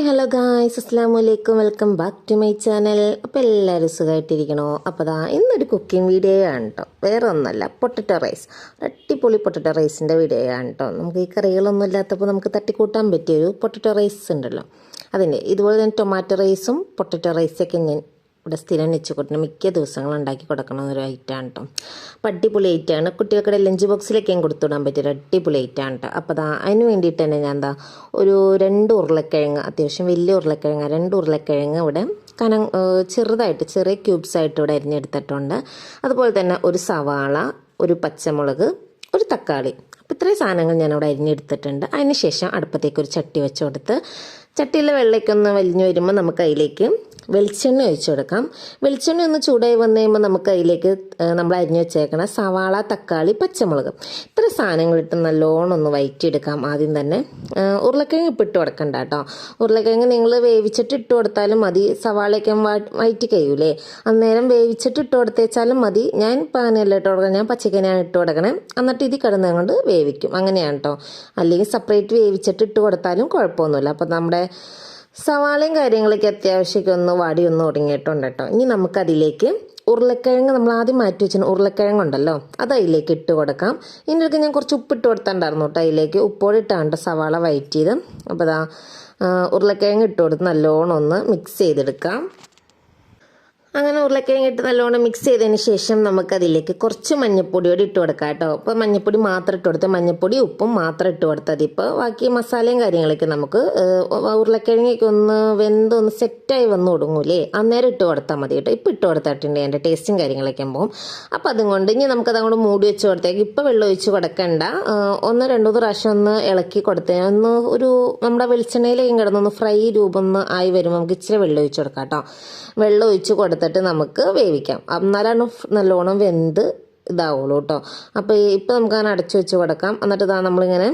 Hi hello guys അസ്സാം വലൈക്കും welcome back to my channel. അപ്പോൾ എല്ലാവരും സുഖമായിട്ടിരിക്കണോ അപ്പോൾ ദാ ഇന്നൊരു കുക്കിംഗ് വീഡിയോ ആണ് കേട്ടോ വേറെ ഒന്നല്ല പൊട്ടറ്റോ റൈസ്. അടിപൊളി പൊട്ടറ്റോ റൈസിന്റെ വീഡിയോ ആണ് കേട്ടോ നമുക്ക് ഈ കറികളൊന്നും ഇല്ലാത്തപ്പോൾ നമുക്ക് തട്ടിക്കൂട്ടാൻ പറ്റിയൊരു പൊട്ടറ്റോ റൈസ് ഉണ്ടല്ലോ. അതിന്റെ ഇതുപോലെ തന്നെ ടൊമാറ്റോ റൈസും പൊട്ടറ്റോ റൈസൊക്കെ ഞാൻ ഇവിടെ സ്ഥിരം വെച്ചുകൊണ്ടിന് മിക്ക ദിവസങ്ങളും ഉണ്ടാക്കി കൊടുക്കണ ഒരു ഐറ്റമാണ് കേട്ടോ അടിപൊളി ഐറ്റാണ് കുട്ടികൾക്കിടെ ലഞ്ച് ബോക്സിലേക്കും കൊടുത്തുവിടാൻ പറ്റിയൊരു അടിപൊളി ഐറ്റാണ് കേട്ടോ അപ്പോൾ അതാ അതിന് വേണ്ടിയിട്ട് തന്നെ ഞാൻ എന്താ ഒരു രണ്ട് ഉരുളക്കിഴങ്ങ് അത്യാവശ്യം വലിയ ഉരുളക്കിഴങ്ങ് രണ്ട് ഉരുളക്കിഴങ്ങ് ഇവിടെ കനം ചെറുതായിട്ട് ചെറിയ ക്യൂബ്സ് ആയിട്ട് ഇവിടെ അരിഞ്ഞെടുത്തിട്ടുണ്ട്. അതുപോലെ തന്നെ ഒരു സവാള ഒരു പച്ചമുളക് ഒരു തക്കാളി. അപ്പോൾ ഇത്രയും സാധനങ്ങൾ ഞാനിവിടെ അരിഞ്ഞെടുത്തിട്ടുണ്ട്. അതിന് ശേഷം അടുപ്പത്തേക്ക് ഒരു ചട്ടി വെച്ച് കൊടുത്ത് ചട്ടിയിലെ വെള്ളയ്ക്കൊന്ന് വലിഞ്ഞു വരുമ്പോൾ നമുക്ക് അതിലേക്ക് വെളിച്ചെണ്ണ ഒഴിച്ചു കൊടുക്കാം വെളിച്ചെണ്ണ ഒന്ന് ചൂടായി വന്നു കഴിയുമ്പോൾ നമുക്ക് അതിലേക്ക് നമ്മൾ അരിഞ്ഞു വെച്ചേക്കണ സവാള തക്കാളി പച്ചമുളക് ഇത്ര സാധനങ്ങൾ ഇട്ട് നല്ലോണം ഒന്ന് വയറ്റിയെടുക്കാം. ആദ്യം തന്നെ ഉരുളക്കിഴങ്ങ് ഇപ്പം ഇട്ട് കൊടുക്കണ്ട കേട്ടോ. ഉരുളക്കിഴങ്ങ് നിങ്ങൾ വേവിച്ചിട്ട് ഇട്ട് കൊടുത്താലും മതി. സവാളയൊക്കെ വയറ്റി കഴിയൂലേ. അന്നേരം വേവിച്ചിട്ട് ഇട്ട് കൊടുത്തേച്ചാലും മതി. ഞാൻ പാനല്ല ഇട്ട് കൊടുക്കണം ഞാൻ പച്ചക്കറിയാണ് ഇട്ട് കൊടുക്കണേ. എന്നിട്ട് ഇത് കിടന്നത് കൊണ്ട് വേവിക്കും. അങ്ങനെയാണ് കേട്ടോ. അല്ലെങ്കിൽ സെപ്പറേറ്റ് വേവിച്ചിട്ട് ഇട്ട് കൊടുത്താലും കുഴപ്പമൊന്നുമില്ല. അപ്പം നമ്മുടെ സവാളയും കാര്യങ്ങളൊക്കെ അത്യാവശ്യമൊക്കെ ഒന്ന് വാടി ഒന്ന് തുടങ്ങിയിട്ടുണ്ട് കേട്ടോ. ഇനി നമുക്കതിലേക്ക് ഉരുളക്കിഴങ്ങ് നമ്മൾ ആദ്യം മാറ്റി വെച്ചിന് ഉരുളക്കിഴങ്ങുണ്ടല്ലോ അത് അതിലേക്ക് ഇട്ട് കൊടുക്കാം. ഇതിന്റെ ഇടയ്ക്ക് ഞാൻ കുറച്ച് ഉപ്പിട്ട് കൊടുത്തിട്ടുണ്ടായിരുന്നു കേട്ടോ അതിലേക്ക്. ഉപ്പോടിട്ടാണ് സവാള സവാള ചെയ്ത് അപ്പോൾ അതാ ഉരുളക്കിഴങ്ങ് ഇട്ട് കൊടുത്ത് നല്ലോണം ഒന്ന് മിക്സ് ചെയ്തെടുക്കാം. അങ്ങനെ ഉരുളക്കിഴങ്ങ് ഇട്ട് നല്ലോണം മിക്സ് ചെയ്തതിന് ശേഷം നമുക്കതിലേക്ക് കുറച്ച് മഞ്ഞപ്പൊടിയോട് ഇട്ട് കൊടുക്കാം കേട്ടോ. അപ്പോൾ മഞ്ഞപ്പൊടി മാത്രം ഇട്ട് കൊടുത്ത് മഞ്ഞപ്പൊടി ഉപ്പും മാത്രം ഇട്ട് കൊടുത്താൽ ഇപ്പോൾ ബാക്കി മസാലയും കാര്യങ്ങളൊക്കെ നമുക്ക് ഉരുളക്കിഴങ്ങൊക്കെ ഒന്ന് വെന്ത് ഒന്ന് സെറ്റായി വന്ന് തുടങ്ങൂലേ അന്നേരം ഇട്ട് കൊടുത്താൽ മതി കേട്ടോ. ഇപ്പോൾ ഇട്ട് കൊടുത്തിട്ടുണ്ട് അതിന്റെ ടേസ്റ്റും കാര്യങ്ങളൊക്കെ പോകും അപ്പോൾ അതും കൊണ്ട് ഇനി നമുക്കത് അങ്ങോട്ട് മൂടി വെച്ച് കൊടുത്തേക്ക്. ഇപ്പോൾ വെള്ളം ഒഴിച്ച് കൊടുക്കണ്ട. ഒന്ന് രണ്ടു പ്രാവശ്യം ഒന്ന് ഇളക്കി കൊടുത്തേ. ഒന്ന് ഒരു നമ്മുടെ വെളിച്ചെണ്ണയിലേക്കും കിടന്നൊന്ന് ഫ്രൈ രൂപം ഒന്ന് ആയി വരുമ്പോൾ നമുക്ക് ഇച്ചിരി വെള്ളം ഒഴിച്ച് കൊടുക്കാം കേട്ടോ. വെള്ളം ഒഴിച്ച് കൊടുത്തിട്ട് നമുക്ക് വേവിക്കാം. എന്നാലാണ് നല്ലോണം വെന്ത് ഇതാവുള്ളൂ കേട്ടോ. അപ്പോൾ ഇപ്പം നമുക്ക് അങ്ങനെ അടച്ചു വെച്ച് കൊടുക്കാം. എന്നിട്ട് ഇതാ നമ്മളിങ്ങനെ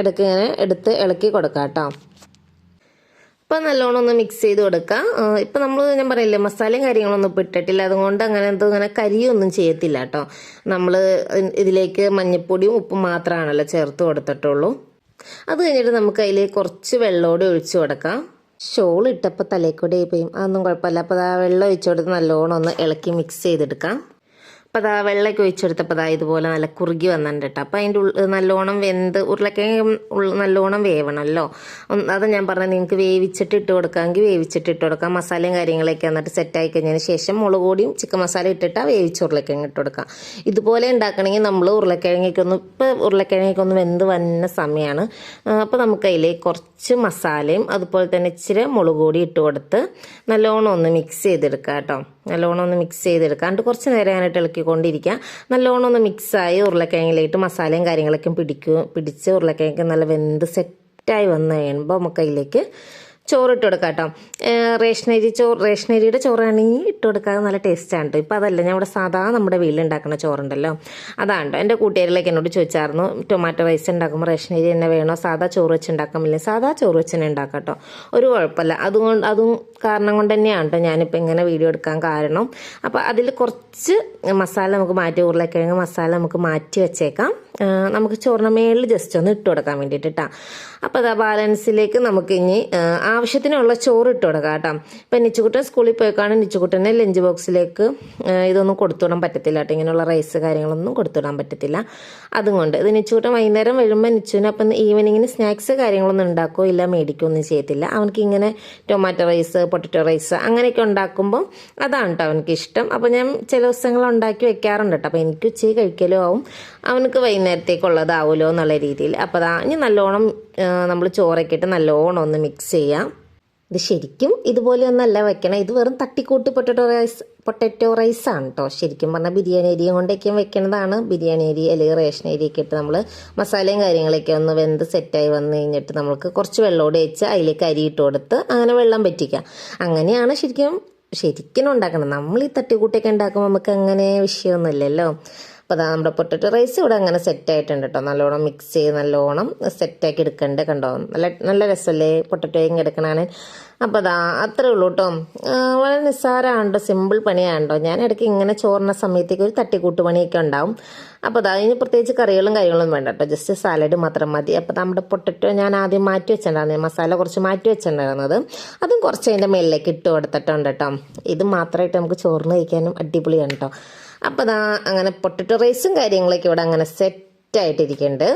ഇടയ്ക്ക് ഇങ്ങനെ എടുത്ത് ഇളക്കി കൊടുക്കാം കേട്ടോ. ഇപ്പം നല്ലോണം ഒന്ന് മിക്സ് ചെയ്ത് കൊടുക്കാം. ഇപ്പം നമ്മൾ ഞാൻ പറയില്ലേ മസാലയും കാര്യങ്ങളൊന്നും ഇപ്പം ഇട്ടിട്ടില്ല. അതുകൊണ്ട് അങ്ങനെ എന്തോ ഇങ്ങനെ കരിയൊന്നും ചെയ്യത്തില്ല കേട്ടോ. നമ്മൾ ഇതിലേക്ക് മഞ്ഞൾപ്പൊടിയും ഉപ്പും മാത്രമാണല്ലോ ചേർത്ത് കൊടുത്തിട്ടുള്ളൂ. അത് കഴിഞ്ഞിട്ട് നമുക്ക് അതിൽ കുറച്ച് വെള്ളമോടെ ഒഴിച്ചു കൊടുക്കാം. ഷോൾ ഇട്ടപ്പോൾ തലേക്കൂടെ പോയി. അതൊന്നും കുഴപ്പമില്ല. അപ്പോൾ ആ വെള്ളം ഒഴിച്ചു കൊടുത്ത് നല്ലോണം ഒന്ന് ഇളക്കി മിക്സ് ചെയ്തെടുക്കാം. അപ്പോൾ അതാ വെള്ളമൊക്കെ ഒഴിച്ചെടുത്തപ്പോൾ അതാ ഇതുപോലെ നല്ല കുറുകി വന്നിട്ടുണ്ട് കേട്ടോ. അപ്പോൾ അതിന്റെ ഉള്ളിൽ നല്ലോണം വെന്ത് ഉരുളക്കിഴങ്ങ് ഉള്ള- നല്ലോണം വേവണമല്ലോ അത് ഞാൻ പറഞ്ഞത് നിങ്ങൾക്ക് വേവിച്ചിട്ട് ഇട്ട് കൊടുക്കാമെങ്കിൽ വേവിച്ചിട്ട് ഇട്ട് കൊടുക്കാം. മസാലയും കാര്യങ്ങളൊക്കെ എന്നിട്ട് ആയി കഴിഞ്ഞതിന് ശേഷം മുളക് പൊടിയും ചിക്കൻ മസാല ഇട്ടിട്ട് വേവിച്ച ഉരുളക്കിഴങ്ങ് ഇട്ട് കൊടുക്കാം. ഇതുപോലെ ഉണ്ടാക്കണമെങ്കിൽ നമ്മൾ ഉരുളക്കിഴങ്ങൊക്കെ ഒന്ന് ഇപ്പോൾ ഉരുളക്കിഴങ്ങൊക്കെ ഒന്ന് വെന്ത് വന്ന സമയമാണ് അപ്പോൾ നമുക്ക് അതിലേക്ക് കുറച്ച് മസാലയും അതുപോലെ തന്നെ ഇച്ചിരി മുളക് പൊടി ഇട്ട് കൊടുത്ത് നല്ലോണം ഒന്ന് മിക്സ് ചെയ്തെടുക്കാം കേട്ടോ. നല്ലോണം ഒന്ന് മിക്സ് ചെയ്തെടുക്കാം. എന്നിട്ട് കുറച്ച് നേരം ഞാനായിട്ട് ഇളക്കിക്കൊണ്ടിരിക്കുക നല്ലോണം ഒന്ന് മിക്സായി ഉരുളക്കിഴങ്ങിലേക്ക് മസാലയും കാര്യങ്ങളൊക്കെ പിടിക്കും പിടിച്ച് ഉരുളക്കിഴങ്ങ് നല്ല വെന്ത് സെറ്റായി വന്ന് കഴിയുമ്പോൾ നമുക്ക് അതിലേക്ക് ചോറിട്ട് കൊടുക്കാം കേട്ടോ റേഷനരി ചോറ് റേഷനരിയുടെ ചോറാണെങ്കിൽ ഇട്ട് കൊടുക്കാൻ നല്ല ടേസ്റ്റാണ് കേട്ടോ ഇപ്പോൾ അതല്ല ഞാൻ ഇവിടെ സാധാ നമ്മുടെ വീട്ടിലുണ്ടാക്കുന്ന ചോറുണ്ടല്ലോ. അതാണ് കേട്ടോ എന്റെ കൂട്ടുകാരിലേക്ക് എന്നോട് ചോദിച്ചായിരുന്നു ടൊമാറ്റോ റൈസ് ഉണ്ടാക്കുമ്പോൾ റേഷനരി തന്നെ വേണോ? സാധാ ചോറ് വെച്ച് ഉണ്ടാക്കാൻ പറ്റില്ല. സാധാ ചോറ് വെച്ച് തന്നെ ഉണ്ടാക്കാം കേട്ടോ ഒരു കുഴപ്പമില്ല. അതുകൊണ്ട് അതും കാരണം കൊണ്ട് തന്നെയാണ് കേട്ടോ ഞാനിപ്പോൾ ഇങ്ങനെ വീഡിയോ എടുക്കാൻ കാരണം. അപ്പോൾ അതിൽ കുറച്ച് മസാല നമുക്ക് മാറ്റി ഉരുളക്കിഴങ്ങ് മസാല നമുക്ക് മാറ്റി വെച്ചേക്കാം. നമുക്ക് ചോറിന് മേളിൽ ജസ്റ്റ് ഒന്ന് ഇട്ട് കൊടുക്കാൻ വേണ്ടിയിട്ട് കേട്ടോ അപ്പോൾ അതാ ബാലൻസിലേക്ക് നമുക്ക് ഇനി ആ, ആവശ്യത്തിനുള്ള ചോറ് ഇട്ട് കേട്ടോ. ഇപ്പം നിച്ചുകുട്ടൻ സ്കൂളിൽ പോയിക്കാണ്. നിച്ചുകുട്ടനെ ലഞ്ച് ബോക്സിലേക്ക് ഇതൊന്നും കൊടുത്തുവിടാൻ പറ്റത്തില്ല കേട്ടോ. ഇങ്ങനെയുള്ള റൈസ് കാര്യങ്ങളൊന്നും കൊടുത്തുവിടാൻ പറ്റത്തില്ല. അതുകൊണ്ട് ഇത് നിച്ചുകുട്ടൻ വൈകുന്നേരം വരുമ്പോൾ നിച്ചുവിന് അപ്പം ഈവനിങ്ങിന് സ്നാക്സ് കാര്യങ്ങളൊന്നും ഉണ്ടാക്കുകയോ ഇല്ല മേടിക്കുകയോ ഒന്നും ചെയ്യത്തില്ല. അവനക്ക് ഇങ്ങനെ ടൊമാറ്റോ റൈസ് പൊട്ടറ്റോ റൈസ് അങ്ങനെയൊക്കെ ഉണ്ടാക്കുമ്പോൾ അതാണ് കേട്ടോ അവനക്ക് ഇഷ്ടം. അപ്പോൾ ഞാൻ ചില ദിവസങ്ങൾ ഉണ്ടാക്കി വെക്കാറുണ്ട് കേട്ടോ അപ്പോൾ എനിക്ക് ഉച്ചയ്ക്ക് കഴിക്കലോ ആവും. അവനക്ക് വൈകുന്നേരത്തേക്കുള്ളതാവുമല്ലോ എന്നുള്ള രീതിയിൽ. അപ്പോൾ അതാ ഇനി നല്ലോണം നമ്മൾ ചോറൊക്കെ ഇട്ട് നല്ലോണം ഒന്ന് മിക്സ് ചെയ്യാം. ഇത് ശരിക്കും ഇതുപോലെ ഒന്നല്ല വെക്കണം. ഇത് വെറും തട്ടിക്കൂട്ട് പൊട്ടറ്റോ റൈസ് പൊട്ടറ്റോ റൈസ് ആണ് കേട്ടോ ശരിക്കും പറഞ്ഞാൽ ബിരിയാണി അരിയും കൊണ്ടൊക്കെ വെക്കണതാണ്. ബിരിയാണി അരി അല്ലെങ്കിൽ റേഷൻ അരിയൊക്കെ ഇട്ട് നമ്മൾ മസാലയും കാര്യങ്ങളൊക്കെ ഒന്ന് വെന്ത് സെറ്റായി വന്നു കഴിഞ്ഞിട്ട് നമുക്ക് കുറച്ച് വെള്ളമോട് വെച്ച് അതിലേക്ക് അരി ഇട്ട് കൊടുത്ത് അങ്ങനെ വെള്ളം പറ്റിക്കാം. അങ്ങനെയാണ് ശരിക്കും ശരിക്കും ഉണ്ടാക്കണം നമ്മൾ ഈ തട്ടിക്കൂട്ടൊക്കെ ഉണ്ടാക്കുമ്പോൾ നമുക്ക് അങ്ങനെ വിഷയമൊന്നുമില്ലല്ലോ. അപ്പോൾ അതാ നമ്മുടെ പൊട്ടറ്റോ റൈസ് ഇവിടെ അങ്ങനെ സെറ്റ് ആയിട്ടുണ്ട് കേട്ടോ നല്ലോണം മിക്സ് ചെയ്ത് നല്ലോണം സെറ്റാക്കി എടുക്കേണ്ടത് കണ്ടോ? നല്ല നല്ല രസമല്ലേ പൊട്ടറ്റോയും കിടക്കണാണ് അപ്പോൾ അതാ അത്രേ ഉള്ളൂ കേട്ടോ വളരെ നിസ്സാരമാണ് കേട്ടോ സിമ്പിൾ പണിയാണ് കേട്ടോ ഞാൻ ഇടയ്ക്ക് ഇങ്ങനെ ചോറിന സമയത്തേക്ക് ഒരു തട്ടിക്കൂട്ട് പണിയൊക്കെ ഉണ്ടാവും. അപ്പോൾ അതാ അതിന് പ്രത്യേകിച്ച് കറികളും കാര്യങ്ങളൊന്നും വേണ്ട കേട്ടോ ജസ്റ്റ് സാലഡ് മാത്രം മതി. അപ്പോൾ നമ്മുടെ പൊട്ടറ്റോ ഞാൻ ആദ്യം മാറ്റി വെച്ചിട്ടുണ്ടായിരുന്നു. മസാല കുറച്ച് മാറ്റി വെച്ചിട്ടുണ്ടായിരുന്നത്. അതും കുറച്ച് അതിന്റെ മേലിലേക്ക് ഇട്ട് കൊടുത്തിട്ടുണ്ട് കേട്ടോ. ഇത് മാത്രമായിട്ട് നമുക്ക് ചോറിന് കഴിക്കാനും അടിപൊളിയാണ് കേട്ടോ. അപ്പോൾ അതാ അങ്ങനെ പൊട്ടറ്റോ റൈസും കാര്യങ്ങളൊക്കെ ഇവിടെ അങ്ങനെ സെറ്റായിട്ടിരിക്കുന്നുണ്ട്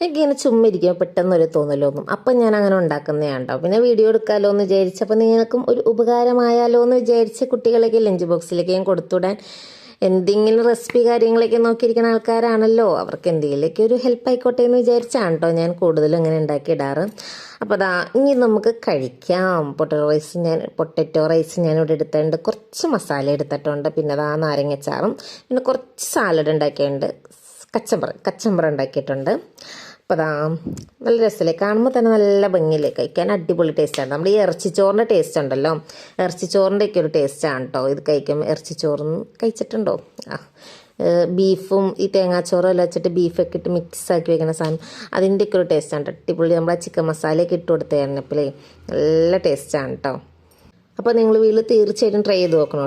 എനിക്കിങ്ങനെ ചുമ്മാ ഇരിക്കുമ്പോൾ പെട്ടെന്നൊരു തോന്നലൊന്നും അപ്പം ഞാൻ അങ്ങനെ ഉണ്ടാക്കുന്നതാണ് കേട്ടോ. പിന്നെ വീഡിയോ എടുക്കാമല്ലോ എന്ന് വിചാരിച്ചപ്പോൾ നിങ്ങൾക്കും ഒരു ഉപകാരമായാലോ എന്ന് വിചാരിച്ച് കുട്ടികളൊക്കെ ലഞ്ച് ബോക്സിലേക്ക് കൊടുത്തുവിടാൻ എന്തെങ്കിലും റെസിപ്പി കാര്യങ്ങളൊക്കെ നോക്കിയിരിക്കുന്ന ആൾക്കാരാണല്ലോ. അവർക്ക് എന്തെങ്കിലുമൊക്കെ ഒരു ഹെൽപ്പ് ആയിക്കോട്ടെ എന്ന് വിചാരിച്ചാണ് കേട്ടോ ഞാൻ കൂടുതലും ഇങ്ങനെ ഉണ്ടാക്കിയിടാറ് അപ്പോൾ അതാ ഇനി നമുക്ക് കഴിക്കാം. പൊട്ടറ്റോ റൈസ് ഞാൻ പൊട്ടറ്റോ റൈസ് ഞാൻ ഇവിടെ എടുത്തിട്ടുണ്ട്. കുറച്ച് മസാല എടുത്തിട്ടുണ്ട്. പിന്നെ അതാ നാരങ്ങച്ചാറും. പിന്നെ കുറച്ച് സാലഡ് ഉണ്ടാക്കിയിട്ടുണ്ട്. കച്ചമ്പറ കച്ചമ്പറ ഉണ്ടാക്കിയിട്ടുണ്ട്. അപ്പോൾ നല്ല രസമല്ലേ കാണുമ്പോൾ തന്നെ നല്ല ഭംഗിയല്ലേ? കഴിക്കാൻ അടിപൊളി ടേസ്റ്റാണ് നമ്മൾ ഈ ഇറച്ചിച്ചോറിന്റെ ടേസ്റ്റ് ഉണ്ടല്ലോ. ഇറച്ചിച്ചോറിന്റെ ഒക്കെ ഒരു ടേസ്റ്റാണ് കേട്ടോ ഇത് കഴിക്കുമ്പോൾ ഇറച്ചിച്ചോറിന് കഴിച്ചിട്ടുണ്ടോ? ആ. ബീഫും ഈ തേങ്ങാച്ചോറും എല്ലാം വെച്ചിട്ട് ബീഫൊക്കെ ഇട്ട് മിക്സ് ആക്കി വെക്കുന്ന സാധനം അതിന്റെയൊക്കെ ഒരു ടേസ്റ്റാണ് കേട്ടോ അടിപൊളി. നമ്മുടെ ചിക്കൻ മസാലയൊക്കെ ഇട്ട് കൊടുത്ത് കഴിഞ്ഞപ്പോഴേ നല്ല ടേസ്റ്റാണ് കേട്ടോ അപ്പോൾ നിങ്ങൾ വീട്ടിൽ തീർച്ചയായിട്ടും ട്രൈ ചെയ്ത് നോക്കണം